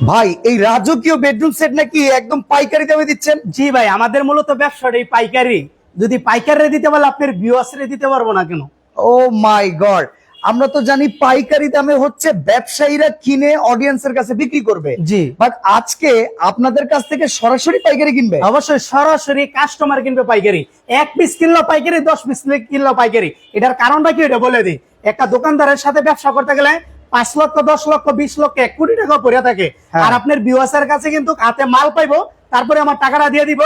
ভাই এই রাজকীয় বেডরুম সেট নাকি একদম পাইকারি দামে দিচ্ছেন? জি ভাই আমাদের মূলত ব্যবসাটা এই পাইকারি। যদি পাইকারে দিতে পারলে আপনার ভিউয়ার্সরে দিতে পারব না কেন? Oh my god. আমরা তো জানি পাইকারি দামে হচ্ছে ব্যবসায়ীরা কিনে অডিয়েন্সের কাছে বিক্রি করবে। জি। বাট আজকে আপনাদের কাছ থেকে সরাসরি পাইকারি কিনবে? অবশ্যই সরাসরি কাস্টমার কিনবে পাইকারি। এক পিস কিনলো পাইকারি দশ পিস কিনলো পাইকারি। এটার কারণটা কি এটা বলে দিই। একটা দোকানদারের সাথে ব্যবসা করতে গেলে পাঁচ লক্ষ দশ লক্ষ বিশ লক্ষ এক কোটি টাকা পড়ে থাকে। হ্যাঁ। আর আপনার বিওয়াসের কাছে কিন্তু হাতে মাল পাইবো তারপরে আমার টাকাটা দিয়ে দিব।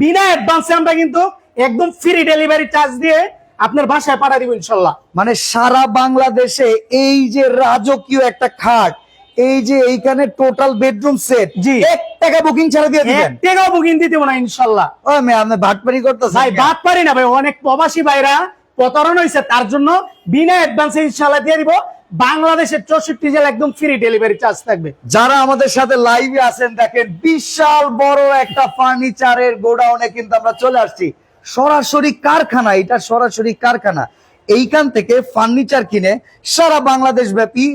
বিনা অ্যাডভান্সে আমরা কিন্তু একদম ফ্রি ডেলিভারি চার্জ দিয়ে আপনার বাসায় পাঠা দিব ইনশাল্লাহ। মানে সারা বাংলাদেশে এই যে রাজকীয় একটা খাট এই যে এইখানে টোটাল বেডরুম সেট জি। এক টাকা বুকিং ছাড়া দিয়ে দিবেন? টাকাও বুকিং দিতে না ইনশাল্লাহ। ও মে আপনি ভাটপারি করতেছেন ভাই বাদ পারি না ভাই অনেক প্রবাসী ভাইরা প্রতারণা হয়েছে তার জন্য বিনা অ্যাডভান্সে ইনশাল্লাহ দিয়ে দিব। বাংলাদেশের চৌষট্টি জেলা একদম ফ্রি ডেলিভারি চার্জ থাকবে। যারা আমাদের সাথে লাইভে আছেন, দেখেন বিশাল বড় একটা ফার্নিচারের গোডাউনে কিন্তু আমরা চলে আসছি। সরাসরি কারখানা, এটা সরাসরি কারখানা। এইখান থেকে ফার্নিচার কিনে সারা বাংলাদেশ ব্যাপী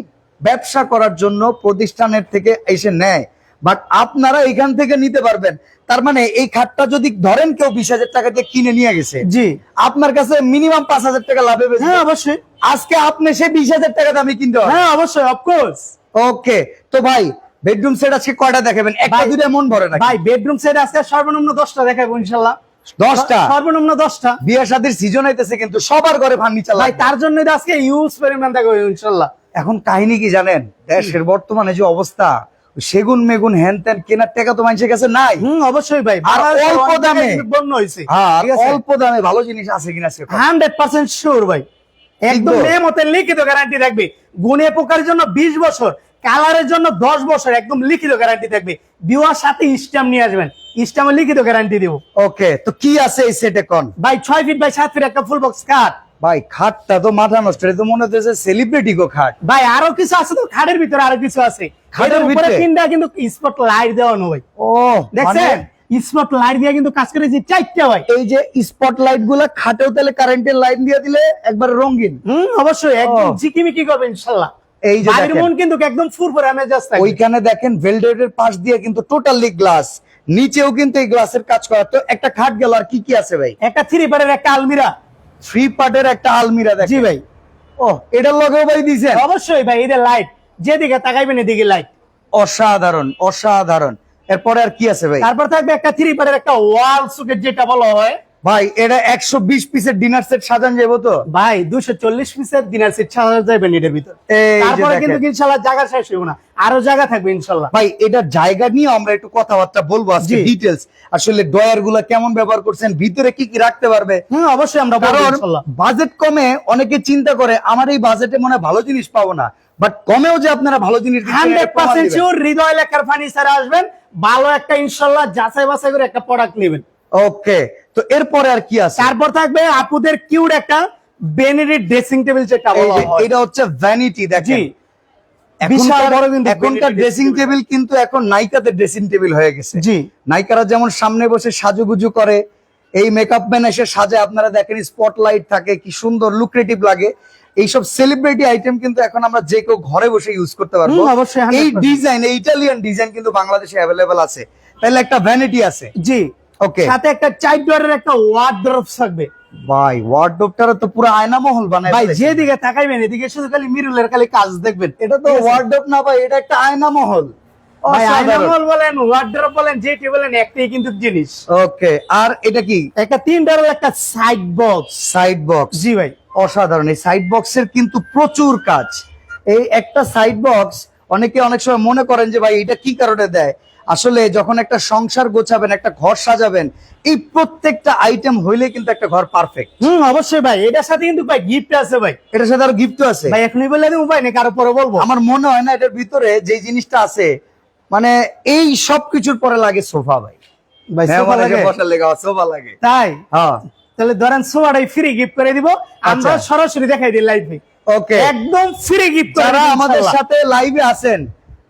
ব্যবসা করার জন্য প্রতিষ্ঠানের থেকে এসে নেয়। বাট আপনারা এখান থেকে নিতে পারবেন। তার মানে এই খাটটা যদি ধরেন কেউ বিশ হাজার টাকা দিয়ে কিনে নিয়ে গেছে জি। আপনার কাছে মিনিমাম পাঁচ হাজার টাকা লাভে। হ্যাঁ অবশ্যই। আজকে আপনি সে বিশ হাজার টাকা দামে কিনতে হ্যাঁ অবশ্যই অফকোর্স ওকে তো ভাই বেডরুম সেট আজকে কয়টা দেখাবেন? একটা দুইটা মন ভরে না ভাই বেডরুম সেট আজকে সর্বনিম্ন দশটা দেখাবো ইনশাল্লাহ। দশটা? সর্বনিম্ন দশটা। বিয়ে শাদির সিজন হইতেছে কিন্তু সবার ঘরে ফার্নিচার ভাই তার জন্য আজকে ইউজ পরিমাণ দেখাবো ইনশাল্লাহ। এখন কাহিনী কি জানেন? দেশের বর্তমানে যে অবস্থা সেগুন মেগুন হ্যান ত্যান কেনার টাকা তো মানুষের কাছে নাই। হুম অবশ্যই ভাই। আর অল্প দামে। বন্য হয়েছে। আর অল্প দামে ভালো জিনিস আছে কিনা সে হান্ড্রেড পার্সেন্ট শিওর ভাই। একদম তো? মেমতের লিখিত গ্যারান্টি থাকবে। গুণে পোকার জন্য বিশ বছর কালারের জন্য দশ বছর একদম লিখিত গ্যারান্টি থাকবে। বিওয়ার সাথে স্ট্যাম্প নিয়ে আসবেন। স্ট্যাম্পে লিখিত গ্যারান্টি দিব। ওকে তো কি আছে এই সেটে কোন? ভাই ছয় ফিট বাই সাত ফিট একটা ফুল বক্স কাঠ ভাই খাটটা তো মাথা নষ্ট এটা তো মনে হচ্ছে সেলিব্রিটি গো খাট। ভাই আরও কিছু আছে তো? খাটের ভিতরে আরও কিছু আছে। খাটের ভিতরে? তিনটা কিন্তু স্পট লাইট দেওয়ানো ভাই। ও দেখছেন? মানে? স্পট লাইট দিয়ে কিন্তু কাজ করেছি চারটা ভাই। এই যে স্পটলাইটগুলা খাটেও তাহলে কারেন্টের লাইন দিয়ে দিলে একবার রঙিন। হুম অবশ্যই একদম। ঝিকিমিকি করবে ইনশাল্লাহ। এই যে দেখেন। মন কিন্তু একদম ফুরফুরে মেজাজ থাকবে। ওইখানে দেখেন ভেলডেটের পাশ দিয়ে কিন্তু টোটালি গ্লাস নিচেও কিন্তু এই গ্লাসের কাজ করা। তো একটা খাট গেল আর কি কি আছে ভাই? একটা থ্রি পারের একটা আলমিরা। থ্রি পার্টের একটা আলমিরা জি ভাই। ও এটার লগেও ভাই দিছেন? অবশ্যই ভাই এটা লাইট যেদিকে তাকাইবেন এদিকে লাইট অসাধারণ অসাধারণ। এরপরে আর কি আছে ভাই? তারপর থাকবে একটা থ্রি পার্টের একটা ওয়াল সুকেট যেটা বলা হয়। ভাই এটা একশো বিশ পিসের ডিনার সেট সাজান যাব তো? ভাই দুশো চল্লিশ পিসের দিনার সিট সাজা যাবেন এটার ভিতর। তারপরে কিন্তু ইনশাল্লাহ জায়গা শেষ হইব না। আরও জায়গা থাকবে ইনশাল্লাহ। ভাই এটা জায়গা নিয়ে আমরা একটু কথাবার্তা বলব আজকে ডিটেলস আসলে ডয়ারগুলা কেমন ব্যবহার করছেন ভিতরে কি কি রাখতে পারবে? হ্যাঁ অবশ্যই আমরা বাজেট কমে অনেকে চিন্তা করে আমার এই বাজেটে মনে হয় ভালো জিনিস পাবো না। বাট কমেও যে আপনারা ভালো জিনিস হান্ড্রেড পার্সেন্ট হৃদয় লেখার ফার্নিচারে আসবেন। ভালো একটা ইনশাল্লাহ যাচাই বাছাই করে একটা প্রোডাক্ট নেবেন। ওকে তো এরপরে আর কি আছে? তারপর থাকবে আপুদের কিউট একটা বেনেডিট ড্রেসিং টেবিল যেটা বলা হয়। এটা হচ্ছে ভ্যানিটি দেখেন। জি। বিশাল বড় কিন্তু এখনকার ড্রেসিং টেবিল কিন্তু এখন নায়িকাদের ড্রেসিং টেবিল হয়ে গেছে। জি। নায়িকারা যেমন সামনে বসে সাজুগুজু করে এই মেকআপ ম্যান এসে সাজে আপনারা দেখেন স্পটলাইট থাকে কি সুন্দর লুক্রেটিভ লাগে। এইসব সেলিব্রিটি আইটেম কিন্তু এখন আমরা যে কেউ ঘরে বসে ইউজ করতে পারব। অবশ্যই, এই ডিজাইন এই ইটালিয়ান ডিজাইন কিন্তু বাংলাদেশে অ্যাভেলেবেল আছে। তাহলে একটা ভ্যানিটি আছে। জি। ওকে সাথে একটা চার ডোরের একটা ওয়ার্ড্রপ থাকবে। ভাই তো পুরো আয়না মহল বানায় ভাই যেদিকে তাকাইবেন এদিকে শুধু খালি মিরুলের খালি কাজ দেখবেন। এটা তো? ওয়ার্ডরোব না ভাই এটা একটা আয়না মহল। ভাই অসাধারণ। আয়নামল বলেন ওয়ার্ড্রপ বলেন যেটি বলেন একটাই কিন্তু জিনিস। ওকে আর এটা কি? একটা তিন ডোরের একটা সাইড বক্স সাইড বক্স জি ভাই। অসাধারণ এই সাইড বক্সের কিন্তু প্রচুর কাজ। এই একটা সাইড বক্স অনেকে অনেক সময় মনে করেন যে ভাই এটা কি কারণে দেয়? আসলে যখন একটা সংসার গোছাবেন একটা ঘর সাজাবেন এই প্রত্যেকটা আইটেম হইলে কিন্তু একটা ঘর পারফেক্ট হুম অবশ্যই ভাই। এটার সাথে কিন্তু ভাই গিফট আছে ভাই। এটার সাথে আরও গিফট আছে। ভাই এখনই বলে দেবো ভাই না কারও পরে বলব? আমার মনে হয় না এটার ভিতরে যে জিনিসটা আছে মানে এই সব কিছুর পরে লাগে সোফা ভাই। ভাই সোফা লাগে। বসার লেগে সোফা লাগে। তাই? হ্যাঁ। তাহলে ধরেন সোফাটাই ফ্রি গিফট করে দিব। আমরা আচ্ছা। সরাসরি দেখাই দিই লাইভে ওকে একদম ফ্রি গিফট যারা আমাদের। সাথে লাইভে আছেন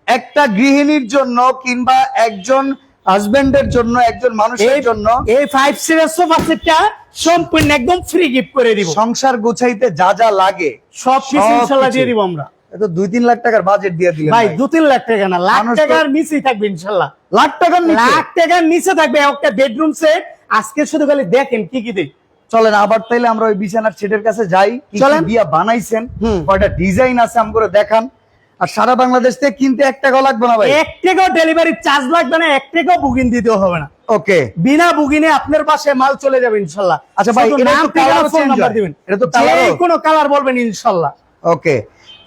একটা গৃহিণীর জন্য কিংবা একজন হাজবেন্ডের জন্য একজন মানুষের জন্য এই ফাইভ সিরিজ সোফা সেটটা সম্পূর্ণ একদম ফ্রি গিফট করে দিব। সংসার গুছাইতে যা যা লাগে সব কিছু ইনশাআল্লাহ দিয়ে দিব আমরা। দুই তিন লাখ টাকার বাজেট দিয়ে দিলেন ভাই ভাই। দু তিন লাখ টাকা না লাখ টাকার নিচেই থাকবে ইনশাল্লাহ। লাখ টাকার নিচে? লাখ টাকার নিচে থাকবে একটা বেডরুম সেট আজকে শুধু খালি দেখেন কি কি দিই। চলেন আবার তাইলে আমরা ওই বিছানার সেটের কাছে যাই চলেন। বিয়া বানাইছেন। কয়টা ডিজাইন আছে আম করে দেখান। আর সারা বাংলাদেশ থেকে কিনতে এক টাকাও লাগবে না ভাই। এক টাকাও ডেলিভারি চার্জ লাগবে না এক টাকাও বুকিং দিতে হবে না। ওকে বিনা বুকিনে আপনার পাশে মাল চলে যাবে ইনশাল্লাহ। আচ্ছা ভাই, এটা নাম তো ঠিকানা, ফোন নাম্বার দিবেন। এটা তো colour-ও- কোনো কালার বলবেন ইনশাল্লাহ। ওকে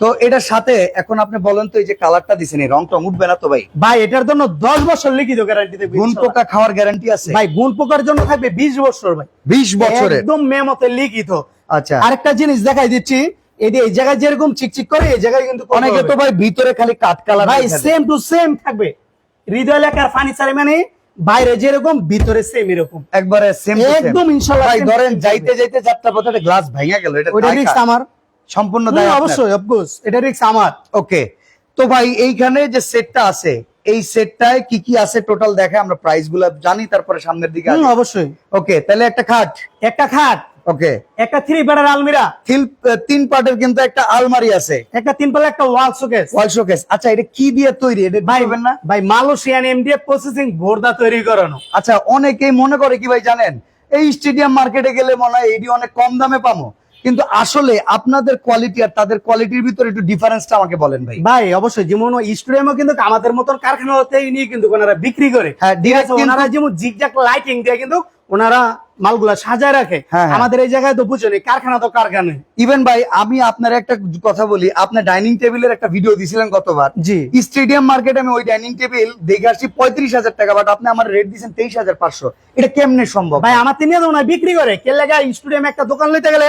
তো এটার সাথে এখন আপনি বলেন তো এই যে কালারটা দিছেন এই রংটা উঠবে না তো ভাই? ভাই এটার জন্য দশ বছর লিখিত গ্যারান্টি দেবে গুণ। পোকা খাওয়ার গ্যারান্টি আছে? ভাই গুণ পোকার জন্য থাকবে বিশ বছর ভাই। বিশ বছরের একদম মেমতে লিখিত। আচ্ছা। আরেকটা জিনিস দেখাই দিচ্ছি এই যে এই জায়গায় যেরকম চিকচিক করে এই জায়গায় কিন্তু অনেকে তো ভাই ভিতরে খালি কাঠ কালার ভাই সেম টু সেম থাকবে। হৃদয় লেখার ফার্নিচার মানে বাইরে যেরকম ভিতরে সেম এরকম। একবারে সেম একদম ইনশাল্লাহ ভাই ধরেন যাইতে যাইতে যাত্রা পথে গ্লাস ভেঙে গেল এটা আমার। সম্পূর্ণ দায় অবশ্যই অবশ্যই অফকোর্স এটা রিক্স আমার। ওকে তো ভাই এইখানে যে সেটটা আছে এই সেটটায় কি কি আছে টোটাল দেখে আমরা প্রাইসগুলা জানি তারপরে সামনের দিকে অবশ্যই। ওকে তাহলে একটা খাট। একটা খাট। ওকে। একটা থ্রি বেডের আলমিরা। তিন পার্টের কিন্তু একটা আলমারি আছে। একটা তিন পাল্লা একটা ওয়াল শোকেস ওয়াল শোকেস আচ্ছা এটা কি দিয়ে তৈরি? এটা ভাই না? ভাই মালয়েশিয়ান এমডিএফ প্রসেসিং ভোরদা তৈরি করানো। আচ্ছা অনেকেই মনে করে কি ভাই জানেন এই স্টেডিয়াম মার্কেটে গেলে মনে হয় এটি অনেক কম দামে পাবো। কিন্তু আসলে আপনাদের কোয়ালিটি আর তাদের কোয়ালিটির ভিতরে একটু ডিফারেন্সটা আমাকে বলেন ভাই। ভাই অবশ্যই যেমন স্টুডিয়ামও কিন্তু আমাদের মতন কারখানা কারখানাতে নিয়ে কিন্তু ওনারা বিক্রি করে। হ্যাঁ, ওনারা যেমন জিগজাক লাইটিং দিয়ে কিন্তু ওনারা মালগুলা সাজায় রাখে। হ্যাঁ, হ্যাঁ। আমাদের এই জায়গায় তো বুঝছেন কারখানা তো কারখানা ইভেন ভাই আমি আপনার একটা কথা বলি আপনার ডাইনিং টেবিলের একটা ভিডিও দিছিলেন গতবার। জি। স্টেডিয়াম মার্কেটে আমি ওই ডাইনিং টেবিল দেখে আসছি পঁয়ত্রিশ হাজার টাকা বাট আপনি আমার রেট দিচ্ছেন তেইশ হাজার পাঁচশো। এটা কেমনে সম্ভব? ভাই আমার তিনি ওনার বিক্রি করে। কে লেগা স্টুডিয়ামে একটা দোকান লইতে গেলে।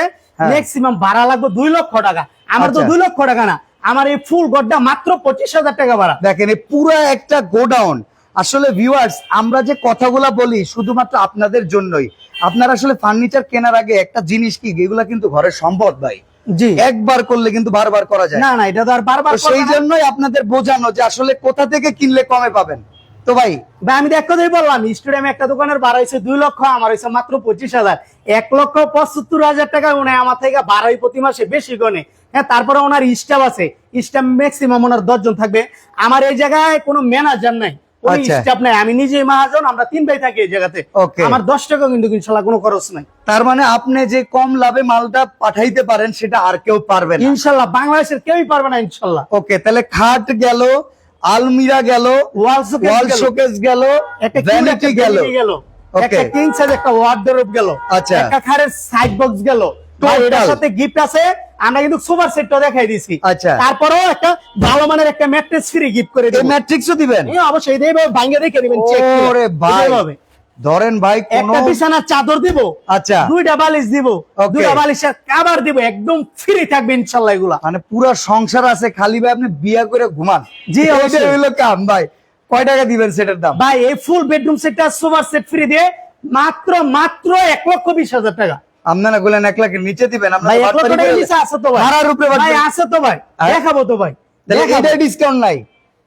ম্যাক্সিমাম ভাড়া লাগবে দুই লক্ষ টাকা। আমার তো আচ্ছা। দুই লক্ষ টাকা না। আমার এই ফুল গড্ডা মাত্র পঁচিশ হাজার টাকা ভাড়া। দেখেন এই পুরো একটা গোডাউন আসলে ভিউয়ার্স আমরা যে কথাগুলা বলি শুধুমাত্র আপনাদের জন্যই। আপনারা আসলে ফার্নিচার কেনার আগে একটা জিনিস কি এগুলা কিন্তু ঘরের সম্পদ ভাই। জি। একবার করলে কিন্তু বারবার করা যায়। না না এটা তো আর বারবার সেই জন্যই আপনাদের বোঝানো যে আসলে কোথা থেকে কিনলে কমে পাবেন। তো ভাই ভাই আমি এক কথাই বললাম স্টুডিয়ামে একটা দোকানের ভাড়া হয়েছে দুই লক্ষ আমার হয়েছে মাত্র পঁচিশ হাজার। এক লক্ষ পঁচাত্তর হাজার টাকা উনি আমার থেকে বারোই প্রতি মাসে বেশি গনে। হ্যাঁ তারপরে ওনার স্টাফ আছে। স্টাফ ম্যাক্সিমাম ওনার দশজন থাকবে। আমার এই জায়গায় কোনো ম্যানেজার নাই। আচ্ছা। স্টাফ নাই আমি নিজেই মহাজন আমরা তিন ভাই থাকি এই জায়গাতে। আমার দশ টাকা কিন্তু ইনশাল্লাহ কোনো খরচ নাই। তার মানে আপনি যে কম লাভে মালটা পাঠাইতে পারেন সেটা আর কেউ পারবে না। ইনশাল্লাহ বাংলাদেশের কেউই পারবে না ইনশাল্লাহ। ওকে তাহলে খাট গেল আলমিরা গেল ওয়াল শোকেস ওয়াল গেল, শোকেস গেল একটা ভ্যানিটি গেল। গেল। একটা কিং সাইজ একটা ওয়ার্ডরোব গেল। আচ্ছা। একটা সাইড বক্স গেল। এটার সাথে গিফট আছে আমরা কিন্তু সুপার সেটটা দেখাই দিছি আচ্ছা। তারপরেও একটা ভালো মানের একটা ম্যাট্রেস ফ্রি গিফট করে এই ম্যাট্রিক্সও দিবেন? এই অবশ্যই দেব ভাঙ্গে দেখে দিবেন চেক ওরে ভাই। ধরেন ভাই একটা চাদর দিব আচ্ছা। দুইটা বালিশ দিব দুইটা বালিশের কাভার দিব একদম ফ্রি থাকবে ইনশাআল্লাহ এগুলা। মানে পুরা সংসার আছে খালি ভাই আপনি বিয়া করে ঘুমান। জি, অবশ্যই। হইল কাম ভাই। কয় টাকা দিবেন সেটার দাম? ভাই এই ফুল বেডরুম সেটটা সুপার সেট ফ্রি দিয়ে মাত্র মাত্র এক লক্ষ বিশ হাজার টাকা। আপনারা গুলেন এক লাখের নিচে দিবেন ভাড়ার উপরে ভাই আছে তো ভাই? দেখাবো তো ভাই। এটা ডিসকাউন্ট নাই।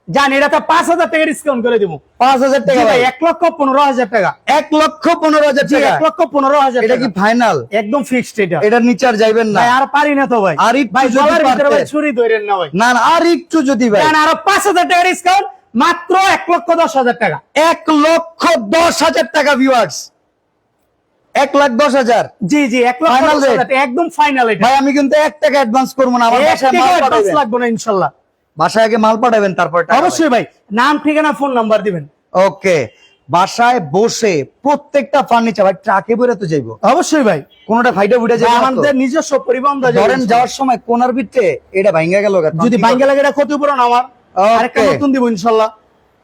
জান এটা তো পাঁচ হাজার টাকা ডিসকাউন্ট করে দিব। পাঁচ হাজার টাকা ভাই এক লক্ষ পনেরো হাজার টাকা। এক লক্ষ পনেরো হাজার টাকা। এক লক্ষ পনেরো হাজার এটা কি ফাইনাল একদম ফিক্সড এটা। এটার নিচে আর যাইবেন না। আর পারি না তো ভাই। আর একটু ভাই যদি ভিতরে ভাই ছুরি ধরেন না ভাই। না আর একটু যদি ভাই। আরও পাঁচ হাজার টাকা ডিসকাউন্ট মাত্র এক লক্ষ দশ হাজার টাকা। এক লক্ষ দশ হাজার টাকা ভিউয়ার্স এক লাখ দশ হাজার। জি জি এক লক্ষ Final দশ rate। হাজার টাকা, একদম ফাইনাল ভাই আমি কিন্তু এক টাকা অ্যাডভান্স করব না আমার এক বাসায় টাকাও মাল advance পাঠাবেন। লাগবে না ইনশাল্লাহ। বাসায় আগে মাল পাঠাবেন তারপর অবশ্যই ভাই নাম ঠিকানা ফোন নাম্বার দিবেন। ওকে বাসায় বসে প্রত্যেকটা ফার্নিচার ভাই ট্রাকে বেরোতে তো যাইবো। অবশ্যই ভাই। কোনটা ফাইটে উঠে ভাই, যাবে আমাদের নিজস্ব পরিবহন ধরেন যাওয়ার সময় কোনার ভিতরে এটা ভাঙ্গা গেল যদি করবেন? লাগে এটা ক্ষতিপূরণ আমার. আরেকটা নতুন দিব ইনশাল্লাহ।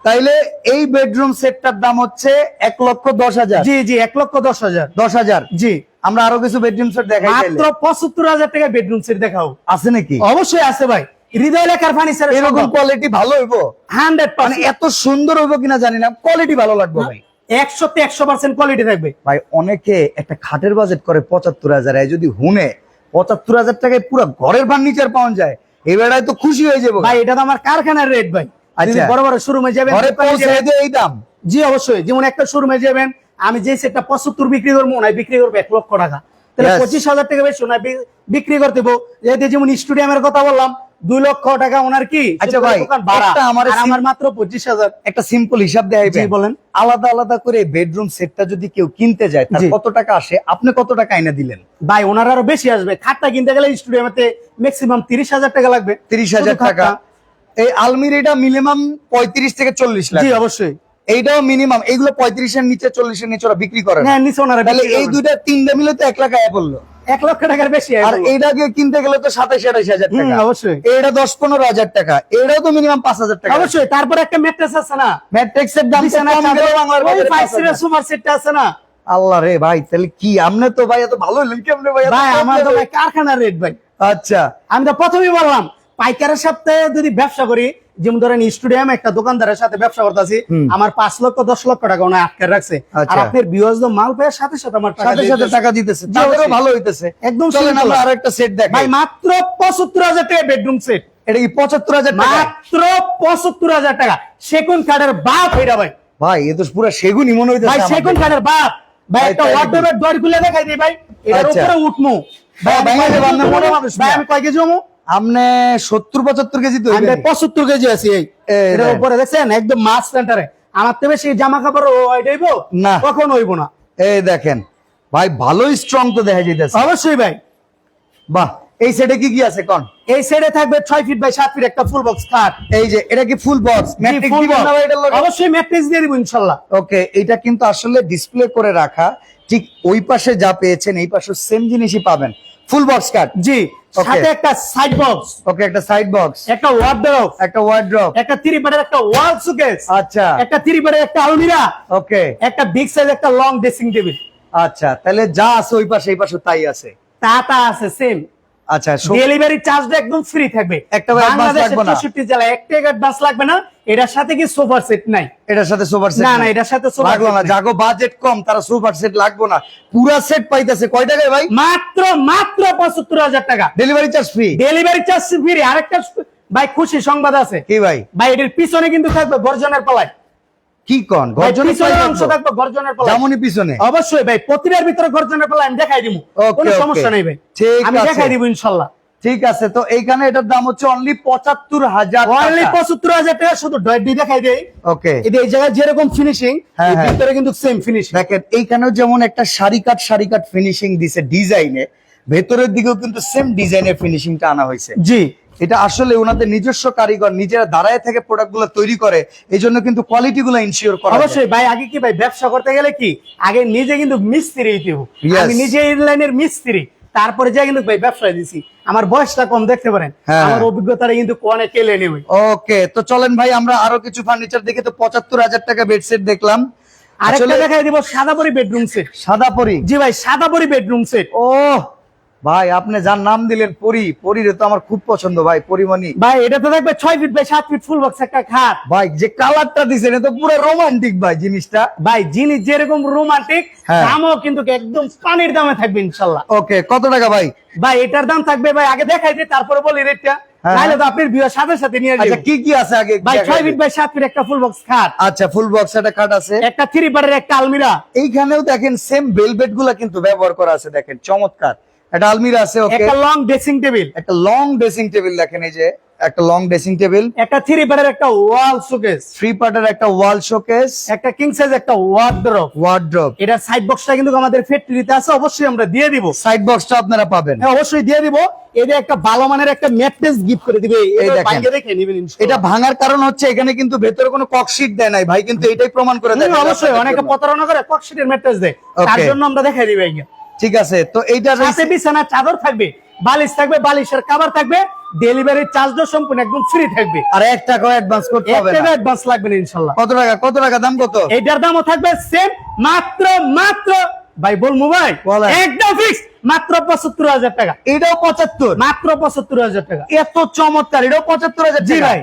তাইলে এই বেডরুম সেটটার দাম হচ্ছে এক লক্ষ দশ হাজার। জি জি এক লক্ষ দশ হাজার। দশ হাজার? জি। আমরা আরও কিছু বেডরুম সেট দেখাই মাত্র পঁচাত্তর হাজার টাকা বেডরুম সেট দেখাও। আছে নাকি? অবশ্যই আছে ভাই। হৃদয় লেখার ফার্নিচার এরকম কোয়ালিটি ভালো হইবো? হান্ড্রেড মানে এত সুন্দর হইবো কিনা জানি না। কোয়ালিটি ভালো লাগবে ভাই। একশো পার্সেন্ট কোয়ালিটি থাকবে। ভাই অনেকে একটা খাটের বাজেট করে পঁচাত্তর হাজার যদি হুনে পঁচাত্তর হাজার টাকায় পুরো ঘরের ফার্নিচার পাওয়া যায় বেড়ায় তো খুশি হয়ে যাব। ভাই এটা তো আমার কারখানার রেট ভাই। আচ্ছা। বড় বড় শোরুমে যাবেন ঘরে পৌঁছে দিয়ে এই দাম। জি অবশ্যই। যেমন একটা শোরুমে যাবেন আমি যে সেটটা পঁচাত্তর বিক্রি করব ওনায় বিক্রি করব এক লক্ষ টাকা। তাহলে পঁচিশ হাজার টাকা বেশি ওনায় বিক্রি করতে হব যেহেতু যেমন স্টুডিয়ামের কথা বললাম দুই লক্ষ টাকা ওনার কি? আচ্ছা ভাই, আমার মাত্র পঁচিশ হাজার। একটা সিম্পল হিসাব বলেন। আলাদা আলাদা করে বেডরুম সেটটা যদি কেউ কিনতে যায় তার কত টাকা আসে? আপনি কত টাকা এনে দিলেন? ভাই ওনার আরও বেশি আসবে। খাটটা কিনতে গেলে স্টুডিয়ামতে ম্যাক্সিমাম তিরিশ হাজার টাকা লাগবে। তিরিশ হাজার টাকা। এই আলমিরিটা মিনিমাম পঁয়ত্রিশ থেকে চল্লিশ লাখ। জি অবশ্যই। এইটাও মিনিমাম। এইগুলো পঁয়ত্রিশের নিচে চল্লিশের নিচে ওরা বিক্রি করে হ্যাঁ নিচে ওনারা তাহলে এই দুইটা তিনটা মিলে তো এক লাখ আয়া পড়ল। এক লক্ষ টাকার বেশি আর। এইটাকে কিনতে গেলে তো সাতাশ আঠাশ হাজার টাকা। অবশ্যই। এইটা দশ পনেরো হাজার টাকা। এটাও তো মিনিমাম পাঁচ হাজার টাকা। অবশ্যই তারপর একটা ম্যাট্রেস আছে না? ম্যাট্রিক্সের দাম তো বিছানার কম চাদর, গেলেও বাংলার ওই বাজারে five পাঁচ seater হাজার। super set টা আছে না? আল্লাহ রে ভাই তাহলে কি? আপনি তো ভাই এত ভালো কেমনে ভাই? ভাই আমার তো কারখানার রেট ভাই। আচ্ছা। আমি তো প্রথমেই বললাম পাইকারের সাথে যদি ব্যবসা করি যেমন ধরেন স্টুডিয়াম একটা দোকানদারের সাথে ব্যবসা করতেছি আমার পাঁচ লক্ষ দশ লক্ষ টাকা ওনার আটকে রাখছে। আর আচ্ছা। আপনার বিওয়াজ মাল পেয়ে সাথে সাথে আমার সাথে সাথে টাকা দিতেছে। তাদেরও ভালো হইতেছে। একদম চলেন simple। আমরা আরও একটা সেট দেখাই। ভাই মাত্র পঁচাত্তর হাজার টাকা বেডরুম সেট এটা কি পঁচাত্তর হাজার মাত্র পঁচাত্তর হাজার টাকা। সেগুন কাঠের বাপ হইরা ভাই। ভাই এ তো পুরো সেগুনই মনে হইতেছে ভাই সেগুন কাঠের বাপ। ভাই একটা ওয়ার্ডরোবের দর খুলে দেখাই দিই ভাই। এটার আচ্ছা। উপরে উঠমু। ভাই আমি ভাই, ভাই আমি কয় কেজি হমু? আপনি সত্তর পঁচাত্তর কেজি তো পঁচাত্তর কেজি আছি এই। উপরে দেখছেন? একদম মাছ সেন্টারে আমার তো বেশি জামা কাপড় হইব না। কখন হইব না। এই দেখেন ভাই ভালোই স্ট্রং তো দেখা যাইতেছে অবশ্যই ভাই। বাহ। এই সেটে কি কি আছে কোন? এই সাইডে থাকবে ছয় ফিট বাই সাত ফিট একটা ফুল বক্স খাট এই যে এটা কি ফুল বক্স ম্যাট্রিক full দিবেন না ভাই অবশ্যই ম্যাট্রিক্স দিয়ে দিব ইনশাল্লাহ। ওকে এটা কিন্তু আসলে ডিসপ্লে করে রাখা। ঠিক ওই পাশে যা পেয়েছেন এই পাশে সেম জিনিসই পাবেন। ফুল বক্স কাট জি সাথে একটা সাইড বক্স ওকে একটা সাইড বক্স একটা ওয়ার্ড্রপ একটা ওয়ার্ড্রপ একটা থ্রি পার্টের একটা ওয়াল সুকেস আচ্ছা। একটা থ্রি পার্টের একটা আলমিরা। ওকে একটা বিগ সাইজ একটা লং ড্রেসিং টেবিল আচ্ছা তাহলে যা আছে ওই পাশে এই পাশে তাই আছে? তা তা আছে সেম আচ্ছা ডেলিভারি চার্জটা একদম ফ্রি থাকবে। একটা advance লাগবে না? 64 জেলায় একটা অ্যাডভান্স লাগবে না এটার সাথে কি সোফার সেট নাই? এটার সাথে সুপার সেট না না এটার সাথে সোফার লাগল না যাগো বাজেট কম তারা সেট লাগবো না। পুরা সেট পাইতেছে কয় টাকায় ভাই? মাত্র মাত্র পঁচাত্তর হাজার টাকা। Delivery charge free delivery charge free আরেকটা ভাই খুশি সংবাদ আছে। কি ভাই? ভাই এটার পিছনে কিন্তু থাকবে গর্জনের পালায়। কি কন? গর্জনের অংশ থাকব? গর্জনের জামুনি পিছনে। অবশ্যই ভাই প্রতিটার ভিতরে গর্জনের পালায় আমি দেখাই দিব কোনো সমস্যা নেই ভাই। ঠিক আমি দেখাই দিব ইনশাল্লাহ। ঠিক আছে তো এইখানে এটার দাম হচ্ছে অনলি পঁচাত্তর হাজার অনলি পঁচাত্তর হাজার টাকা শুধু দেখাই দেই। ওকে এই এই জায়গায় যেরকম ফিনিশিং হ্যাঁ, হ্যাঁ। ভিতরে কিন্তু সেম ফিনিশিং দেখেন এইখানেও যেমন একটা সারি কাট সারি কাট ফিনিশিং দিছে ডিজাইনে ভেতরের দিকেও কিন্তু সেম ডিজাইনের ফিনিশিংটা আনা হয়েছে। জি। এটা আসলে ওনাদের নিজস্ব কারিগর নিজেরা দাঁড়ায় থেকে প্রোডাক্টগুলো তৈরি করে এই জন্য কিন্তু কোয়ালিটি গুলো ইনশিওর করা অবশ্যই ভাই আগে কি ভাই ব্যবসা করতে গেলে কি আগে নিজে কিন্তু মিস্ত্রি হইতে আমি নিজে এই লাইনের মিস্ত্রি তারপরে যা কিন্তু ভাই ব্যবসায় দিছি। আমার বয়সটা কম দেখতে পারেন। হ্যাঁ। আমার অভিজ্ঞতাটা কিন্তু অনেক কেলে নেবে ওকে তো চলেন ভাই আমরা আরও কিছু ফার্নিচার দেখে তো পঁচাত্তর হাজার টাকা বেডশিট দেখলাম। আরেকটা দেখাই দিব সাদাবরি বেডরুম সেট সাদা পরি? জি ভাই সাদাবরি বেডরুম সেট ও ভাই আপনি যার নাম দিলেন পরি পরির তো আমার খুব পছন্দ ভাই পরিমণি। ভাই এটা তো দেখবে ছয় ফিট বাই সাত ফিট ফুল বক্স একটা খাট। ভাই যে কালারটা দিছেন এটা পুরো রোমান্টিক ভাই জিনিসটা। ভাই জিনিস যেরকম রোমান্টিক হ্যাঁ। দামও কিন্তু একদম পানির দামে থাকবে ইনশাল্লাহ। ওকে কত টাকা ভাই? ভাই এটার দাম থাকবে ভাই আগে দেখাই দিই তারপরে বলি রেটটা। হ্যাঁ। নাহলে তো আপনার বিয়ের সাথে সাথে নিয়ে আচ্ছা কি কি আছে আগে ভাই ছয় ফিট। বাই সাত ফিট একটা ফুল বক্স খাট। আচ্ছা ফুল বক্স একটা খাট আছে। একটা থ্রি পারের একটা আলমিরা। এইখানেও দেখেন সেম বেলভেটগুলা কিন্তু ব্যবহার করা আছে দেখেন চমৎকার। একটা আলমিরা আছে ওকে। একটা লং ড্রেসিং টেবিল একটা লং ড্রেসিং টেবিল দেখেন এই যে একটা লং ড্রেসিং টেবিল একটা থ্রি পারের একটা ওয়াল শোকেস থ্রি পার্টের একটা ওয়াল শোকেস একটা কিং সাইজ একটা ওয়ার্ড্রপ ওয়ার্ড্রপ এটা সাইড বক্সটা কিন্তু আমাদের ফ্যাক্টরিতে আছে অবশ্যই আমরা দিয়ে দিব। সাইড বক্সটা আপনারা পাবেন। হ্যাঁ অবশ্যই দিয়ে দিব। এদের একটা ভালো মানের একটা ম্যাট্রেস গিফট করে দিবে এটা ভাঙার কারণ হচ্ছে এখানে কিন্তু ভেতরে কোনো ককশিট দেয় নাই। ভাই কিন্তু এটাই প্রমাণ করে দেয়। অবশ্যই অনেকে প্রতারণা করে ককশিটের ম্যাট্রেস দেয়। তার জন্য আমরা দেখাই দিব এইটা ঠিক আছে তো এইটা সাথে বিছানার চাদর থাকবে বালিশ থাকবে বালিশের কভার থাকবে ডেলিভারি চার্জও সম্পূর্ণ একদম ফ্রি থাকবে। আর এক টাকা অ্যাডভান্স করতে হবে টাকা অ্যাডভান্স লাগবে না ইনশাল্লাহ। কত টাকা কত টাকা দাম কত? এটার দামও থাকবে সেম মাত্র মাত্র ভাই বলব ভাই একদম ফিক্স মাত্র পঁচাত্তর হাজার টাকা। এটাও পঁচাত্তর? মাত্র পঁচাত্তর হাজার টাকা। এত চমৎকার এটাও পঁচাত্তর হাজার জি? ভাই।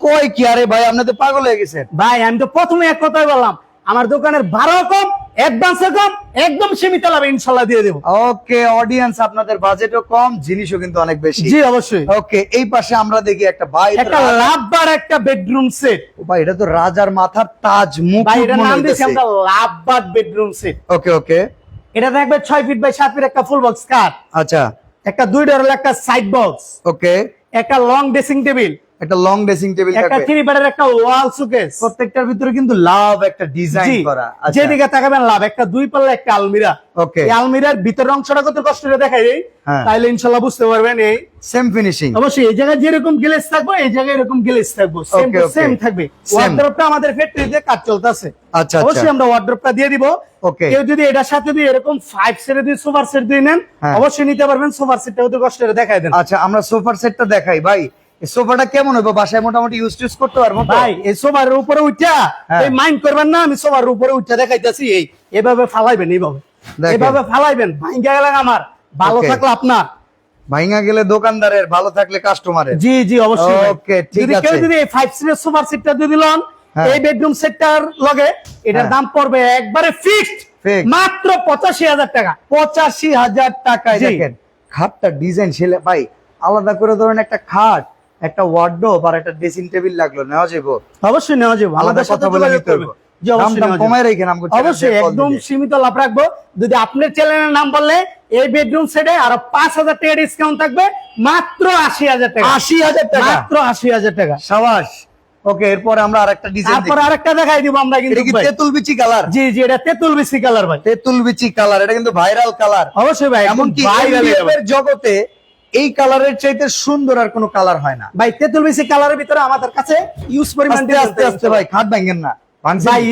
কয় কি আরে ভাই আপনি তো পাগল হয়ে গেছেন। ভাই আমি তো প্রথমে এক কথাই বললাম আমার দোকানের ভাড়াও কম অ্যাডভান্স কম একদম সীমিত লাভে দিয়ে দেবো। ওকে অডিয়েন্স আপনাদের বাজেটও কম জিনিসও কিন্তু অনেক বেশি। জি অবশ্যই। ওকে এই পাশে আমরা দেখি একটা ভাই এটা একটা লাভবার একটা বেডরুম সেট ভাই এটা তো রাজার মাথার তাজ মুখ ভাই এটার নাম দিয়েছি আমরা লাভবার বেডরুম সেট ওকে ওকে এটা থাকবে ছয় ফিট বাই সাত ফিট একটা ফুল বক্স কার? আচ্ছা। একটা দুই ডোরের একটা সাইড বক্স ওকে একটা লং ড্রেসিং টেবিল একটা লং ড্রেসিং টেবিল একটা থ্রি বেডের একটা ওয়াল সুকেস প্রত্যেকটার ভিতরে কিন্তু লাভ একটা ডিজাইন করা। আচ্ছা। যেদিকে তাকাবেন লাভ একটা দুই পাল্লা একটা আলমিরা। ওকে এই আলমিরার ভিতরের অংশটা কত কষ্ট করে দেখাই দেই? হ্যাঁ। তাইলে বুঝতে পারবেন এই। সেম ফিনিশিং অবশ্যই এই জায়গায় যেরকম গ্লেস থাকবে এই জায়গায় এরকম গ্লেস থাকবে। সেম. সেম থাকবে। ওয়ার্ড্রপটা আমাদের ফ্যাক্টরিতে কাজ চলতেছে। আচ্ছা আচ্ছা। অবশ্যই আমরা ওয়ার্ড্রপটা দিয়ে দিব। Okay. কেউ যদি এটার সাথে যদি এরকম ফাইভ সেট দিয়ে সুপার সেট দিয়ে নেন হ্যাঁ। অবশ্যই নিতে পারবেন। সুপার সেটটা কত কষ্ট করে দেখাই দেন। আচ্ছা আমরা সোফার সেটটা দেখাই। ভাই এই সোফাটা কেমন হবে বাসায় মোটামুটি ইউজ টিউজ করতে পারব ভাই এই সোফার উপরে উঠা হ্যাঁ। এই মাইন্ড করবেন না আমি সোফার উপরে উঠা দেখাইতেছি এই এভাবে ফালাইবেন এইভাবে এভাবে ফালাইবেন ভাঙ্গা গেলে আমার ভালো. থাকলে আপনার ভাইঙা গেলে দোকানদারের ভালো থাকলে কাস্টমারের জি জি অবশ্যই। Okay, ঠিক যদি কেউ আছে। যদি এই ফাইভ সিটের সুপার সিটটা দিয়ে দিলাম। এই বেডরুম সেটটার লগে এটার হ্যাঁ। দাম পড়বে একবারে ফিক্সড মাত্র পঁচাশি হাজার টাকা পঁচাশি হাজার টাকায় জি। দেখেন খাটটা ডিজাইন ছেলে ভাই আলাদা করে ধরেন একটা খাট একটা ওয়ার্ডরোব আর একটা ড্রেসিং টেবিল লাগল নেওয়া যাব অবশ্যই নেওয়া যাবে আলাদা কথা বলে নিতে হবে। জি অবশ্যই দাম নেওয়া যাবে। কমায় রেখে নাম অবশ্যই একদম সীমিত লাভ রাখব। যদি আপনার চ্যানেলের নাম বললে এই বেডরুম সেটে আরও পাঁচ হাজার টাকা ডিসকাউন্ট থাকবে মাত্র আশি হাজার টাকা। আশি হাজার টাকা। মাত্র আশি হাজার টাকা। সাবাস। ওকে এরপরে আমরা আরেকটা ডিজাইন তারপর আরেকটা দেখাই দিব আমরা কিন্তু তেঁতুল বিচি কালার জি জি এটা তেঁতুল কালার ভাই। তেঁতুল বিচি কালার এটা কিন্তু ভাইরাল কালার অবশ্যই ভাই MDF একেবারে। জগতে এই কালারের চাইতে সুন্দর আর কোনো কালার হয় না। ভাই তেঁতুল বিসি কালারের ভিতরে আমাদের কাছে ইউজ পরিমাণ আস্তে আস্তে আস্তে ভাই খাট ভাঙেন না। ভাই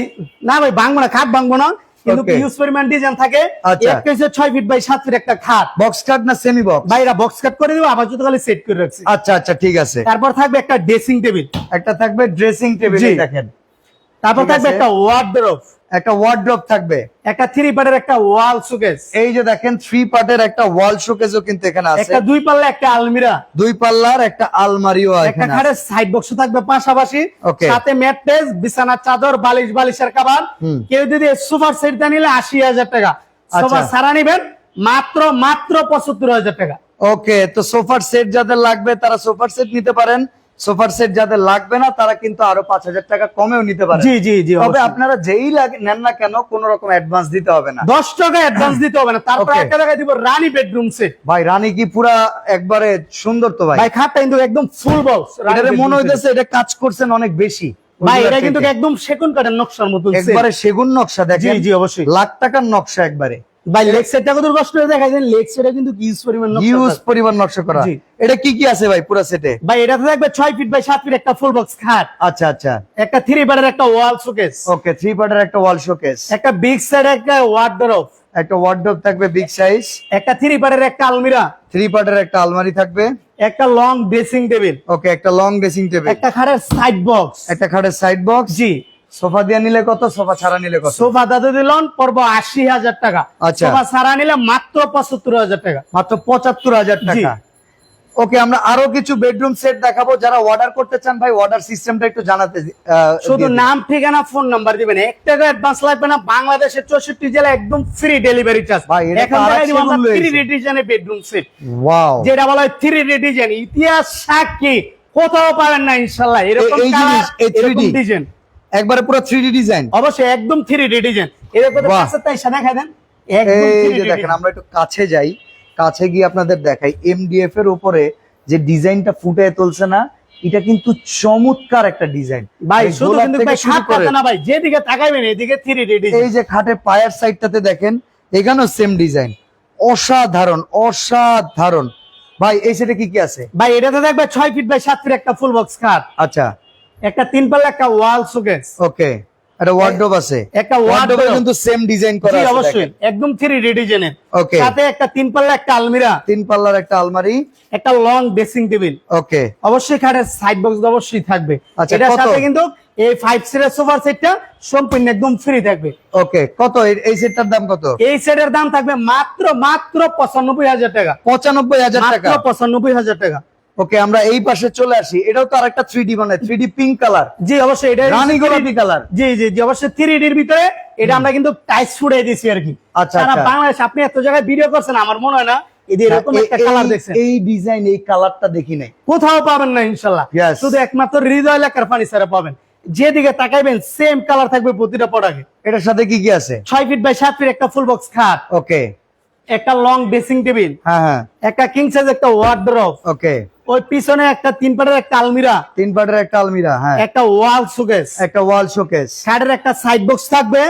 না ভাই ভাঙবো না খাট ভাঙবো না। কিন্তু. ইউজ পরিমাণ ডিজাইন থাকে। আচ্ছা। ছয় ফিট বাই সাত ফিট একটা খাট। বক্স কাট না সেমি বক্স ভাই এটা বক্স কাট করে দিব আবার খালি সেট করে রাখছি। আচ্ছা আচ্ছা ঠিক আছে। তারপর থাকবে একটা ড্রেসিং টেবিল একটা থাকবে ড্রেসিং টেবিল দেখেন। তারপর থাকবে একটা ওয়ার্ডরোব একটা ওয়ার্ড্রপ থাকবে। একটা থ্রি পার্টের একটা ওয়াল সুকেস এই যে দেখেন থ্রি পার্টের একটা ওয়াল শোকেসও কিন্তু এখানে আছে। একটা দুই পাল্লা একটা আলমিরা। দুই পাল্লার একটা আলমারিও আছে একটা খাটের সাইড বক্স থাকবে পাশাপাশি. সাথে ম্যাট্রেস বিছানার চাদর বালিশ বালিশের কাবার কেউ যদি সুপার সেটটা নিলে আশি হাজার টাকা। আচ্ছা। সোফা সারা নিবেন মাত্র মাত্র পঁচাত্তর হাজার টাকা। ওকে তো সোফার সেট যাদের লাগবে তারা সোফার সেট নিতে পারেন। সোফার সেট যাদের লাগবে না তারা কিন্তু আরও পাঁচ হাজার টাকা কমেও নিতে পারেন জি জি জি তবে আপনারা যেই লাগে নেন না কেন কোন রকম অ্যাডভান্স দিতে হবে না। দশ টাকা অ্যাডভান্স দিতে হবে না। তারপর একটা টাকা দিব রানী বেডরুম সেট ভাই রানী কি পুরা একবারে সুন্দর তো ভাই? ভাই খাটটা কিন্তু একদম ফুল বক্স এটারে মনে হইতেছে এটা কাজ করছেন অনেক বেশি। ভাই এটা কিন্তু একদম সেগুন কাঠের নকশার মতো একবারে সেগুন নকশা দেখেন। জি, জি, অবশ্যই। লাখ টাকার নকশা একবারে। ভাই লেগ সেটটা কত কষ্ট করে লেগ সেটটা কিন্তু ইউজ পরিমাণ নকশা ইউজ পরিমাণ নকশা করা। এটা কি কি আছে ভাই পুরো সেটে ভাই এটাতে থাকবে ছয় ফিট বাই সাত ফিট একটা ফুল বক্স খাট। আচ্ছা আচ্ছা। একটা থ্রি বারের একটা ওয়াল শোকেস ওকে থ্রি পার্টের একটা ওয়াল শোকেস একটা বিগ সাইড একটা ওয়ার্ডরোব একটা ওয়ার্ডরোব থাকবে বিগ সাইজ একটা থ্রি পারের একটা আলমিরা। থ্রি পার্টের একটা আলমারি থাকবে। একটা লং ড্রেসিং টেবিল ওকে একটা লং ড্রেসিং টেবিল একটা খাটের সাইড বক্স একটা খাটের সাইড বক্স জি। সোফা দিয়ে নিলে কত সোফা ছাড়া নিলে কত? সোফা দাদু দিলন পড়ব আশি হাজার টাকা। আচ্ছা। সোফা সারা নিলে মাত্র পঁচাত্তর হাজার টাকা। মাত্র পঁচাত্তর হাজার টাকা। ওকে আমরা আরও কিছু বেডরুম সেট দেখাবো। যারা অর্ডার করতে চান ভাই অর্ডার সিস্টেমটা একটু জানাতে শুধু নাম ঠিকানা ফোন নাম্বার দিবেন। এক টাকা অ্যাডভান্স লাগবে না বাংলাদেশের চৌষট্টি জেলা একদম ফ্রি ডেলিভারি চার্জ ভাই, এখন থ্রি রয়েছে। বেডরুম সেট ওয়াও যেটা বলা হয় থ্রি ডিজাইন ইতিহাস সাক্ষী। কোথাও পাবেন না ইনশাল্লাহ। এরকম এই কালার জিনিস, এই 3D ডিজাইন একবারে পুরো থ্রি ডিজাইন অবশ্যই একদম থ্রি ডিজাইন এরকম বাহ। কাছে তাই সাদা খাই দেন একদম এই যে দেখেন আমরা একটু কাছে যাই। কাছে গিয়ে আপনাদের দেখাই। এমডিএফ এর উপরে যে ডিজাইনটা ফুটে তুলছে না এটা কিন্তু চমৎকার একটা ডিজাইন ভাই শুধু কিন্তু ভাই খাট না ভাই যেদিকে তাকাইবেন এদিকে থ্রি ডিজাইন এই যে খাটের পায়ের সাইডটাতে দেখেন এখানেও সেম ডিজাইন অসাধারণ অসাধারণ। ভাই এই সেটে কি কি আছে? ভাই এটাতে দেখবে ছয় ফিট বাই সাত ফিট একটা ফুল বক্স খাট। আচ্ছা। একটা তিন পাল্লা একটা ওয়াল শোকেস ওকে একটা ওয়ার্ডরোব আছে। একটা ওয়ার্ডরোবে কিন্তু সেম ডিজাইন করা আছে অবশ্যই। একদম থ্রি ডিজাইনের ওকে সাথে একটা তিন পাল্লা একটা আলমিরা। তিন পাল্লার একটা আলমারি। একটা লং ড্রেসিং টেবিল ওকে অবশ্যই খাটের সাইড বক্স অবশ্যই থাকবে। আচ্ছা, এটার সাথে কিন্তু এই ফাইভ সিটের সোফার সেটটা সম্পূর্ণ একদম ফ্রি থাকবে। ওকে কত? এই- এই সেটটার দাম কত? এই সেটের দাম থাকবে মাত্র মাত্র পঁচানব্বই হাজার টাকা। পঁচানব্বই হাজার টাকা। পঁচানব্বই হাজার টাকা। ওকে আমরা এই পাশে চলে আসি। এটাও তো আরেকটা থ্রি ডি মানে থ্রি ডি পিঙ্ক কালার জি অবশ্যই এটা রানী গোলাপি কালার জি জি জি অবশ্যই থ্রি ডির ভিতরে এটা আমরা কিন্তু টাইস ফুড়ে দিছি আর কি। আচ্ছা, আচ্ছা। বাংলাদেশ আপনি এত জায়গায় ভিডিও করছেন আমার মনে হয় না একটা এই ডিজাইন এই কালারটা দেখি নাই। কোথাও পাবেন না ইনশাল্লাহ. শুধু একমাত্র হৃদয় এলাকার ফার্নিচারে পাবেন। যেদিকে তাকাইবেন সেম কালার থাকবে প্রতিটা প্রোডাক্টে এটার সাথে কি কি আছে? ছয় ফিট বাই সাত ফিট একটা ফুল বক্স খাট। ওকে একটা লং ড্রেসিং টেবিল হ্যাঁ হ্যাঁ। একটা কিং সাইজ একটা ওয়ার্ড্রপ ওকে ওই পিছনে একটা তিন পাটের একটা আলমিরা। তিন পাটের একটা আলমিরা হ্যাঁ। একটা ওয়াল শোকেস। একটা ওয়াল শোকেস। খাটের একটা সাইড বক্স থাকবে।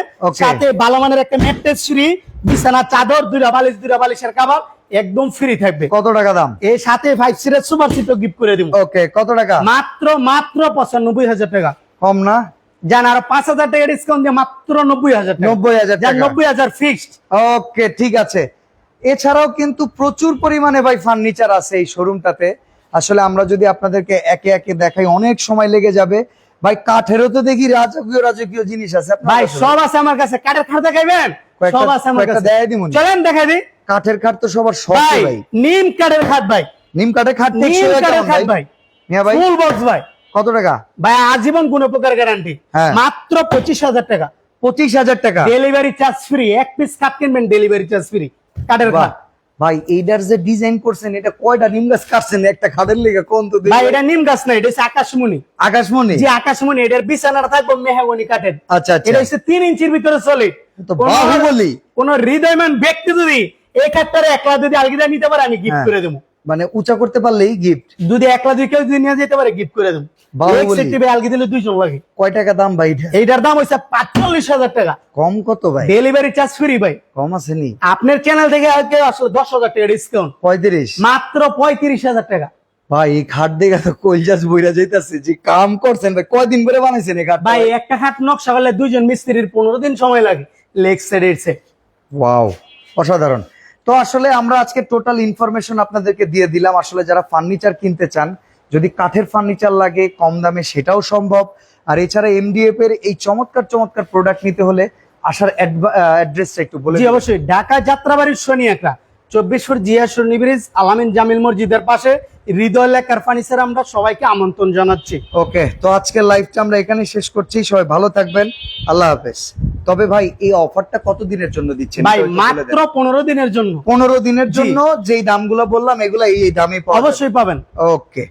সাথে ভালো মানের একটা ম্যাট্রেস ফ্রি বিছানা চাদর দুইটা বালিশ দুইটা বালিশের কাবার একদম ফ্রি থাকবে। কত টাকা দাম? এর সাথে ফাইভ সিটের সুপার সিটও গিফট করে দিব। ওকে কত টাকা? মাত্র মাত্র পঁচানব্বই হাজার টাকা। কম না? যান আর পাঁচ হাজার টাকা ডিসকাউন্ট দিয়ে মাত্র নব্বই হাজার নব্বই হাজার নব্বই হাজার ফিক্সড ওকে ঠিক আছে। এছাড়াও কিন্তু প্রচুর পরিমাণে ভাই ফার্নিচার আছে এই শোরুমটাতে আসলে আমরা যদি আপনাদেরকে একে একে দেখাই অনেক সময় লেগে যাবে। ভাই কাঠেরও তো দেখি রাজকীয় রাজকীয় জিনিস আছে। ভাই সব আছে আমার কাছে। কাঠের খাট দেখাইবেন? সব আছে আমার কাছে। দেখাই দিমুনি। চলেন দেখাই দিই। কাঠের খাট তো সবার শখ ভাই নিম কাঠের খাট ভাই। নিম কাঠের খাট নিম টেকসই কাঠের খাট ভাই? ভাই। মিয়া ভাই? ফুল বক্স ভাই। কত টাকা? ভাই আজীবন কোন প্রকার গ্যারান্টি। মাত্র পঁচিশ হাজার টাকা। পঁচিশ হাজার টাকা। ডেলিভারি চার্জ ফ্রি এক পিস কাঠ কিনবেন ডেলিভারি চার্জ ফ্রি কাঠের খাট। ভাই এইটার যে ডিজাইন করছেন এটা কয়টা নিম গাছ কাটছেন? একটা খাদের লেগে কোন তো ভাই এটা নিম গাছ না এটা হচ্ছে আকাশমণি। আকাশমণি? যে আকাশমণি এটার বিছানাটা থাকব মেহাগনি কাঠের। আচ্ছা আচ্ছা। এটা হচ্ছে তিন ইঞ্চির ভিতরে চলে। বাহুবলি বাহুবলী। কোন হৃদয়মান ব্যক্তি যদি এই কাঠটারে একলা যদি আলগিদা নিতে পারে আমি গিফট হ্যাঁ। করে দেবো। মানে উঁচা করতে পারলেই গিফট যদি একলা দুই কেউ যদি নিয়ে যেতে পারে গিফট করে দেবো। কয় টাকা দাম ভাই এইটার দাম হচ্ছে পাঁচচল্লিশ হাজার টাকা। কম কত ভাই? ডেলিভারি চার্জ ফ্রি ভাই। কম আপনার চ্যানেল থেকে আজকে আসলে দশ হাজার টাকা ডিসকাউন্ট পঁয়ত্রিশ? মাত্র পঁয়ত্রিশ হাজার টাকা। ভাই এই খাট দেখে তো কলজাস বইরা যাইতাছে। যে কাম করছেন ভাই কয়দিন করে বানাইছেন এই খাট ভাই একটা খাট নকশা করলে দুইজন মিস্ত্রির পনেরো দিন সময় লাগে লেগ সেট এর। ওয়াও অসাধারণ। তো আসলে আমরা আজকে টোটাল ইনফরমেশন আপনাদেরকে দিয়ে দিলাম। আসলে যারা ফার্নিচার কিনতে চান যদি কাঠের ফার্নিচার লাগে কম দামে সেটাও সম্ভব। আর এছাড়া এমডিএফ এর এই চমৎকার চমৎকার প্রোডাক্ট নিতে হলে আসার অ্যাড্রেসটা একটু বলে অবশ্যই। ঢাকা যাত্রাবাড়ির শনি একটা চব্বিশ ফুট জিয়াসুর নিবিরিজ আলামিন জামিল মসজিদের পাশে হৃদয় লেখার ফার্নিচার আমরা সবাইকে আমন্ত্রণ জানাচ্ছি। ওকে তো আজকের লাইভটা আমরা এখানে শেষ করছি। সবাই ভালো থাকবেন। আল্লাহ হাফেজ। তবে ভাই এই অফারটা কত দিনের জন্য দিচ্ছেন? ভাই। মাত্র পনেরো দিনের জন্য। পনেরো দিনের জন্য যেই দামগুলো বললাম এগুলো এই দামে অবশ্যই পাবেন। ওকে।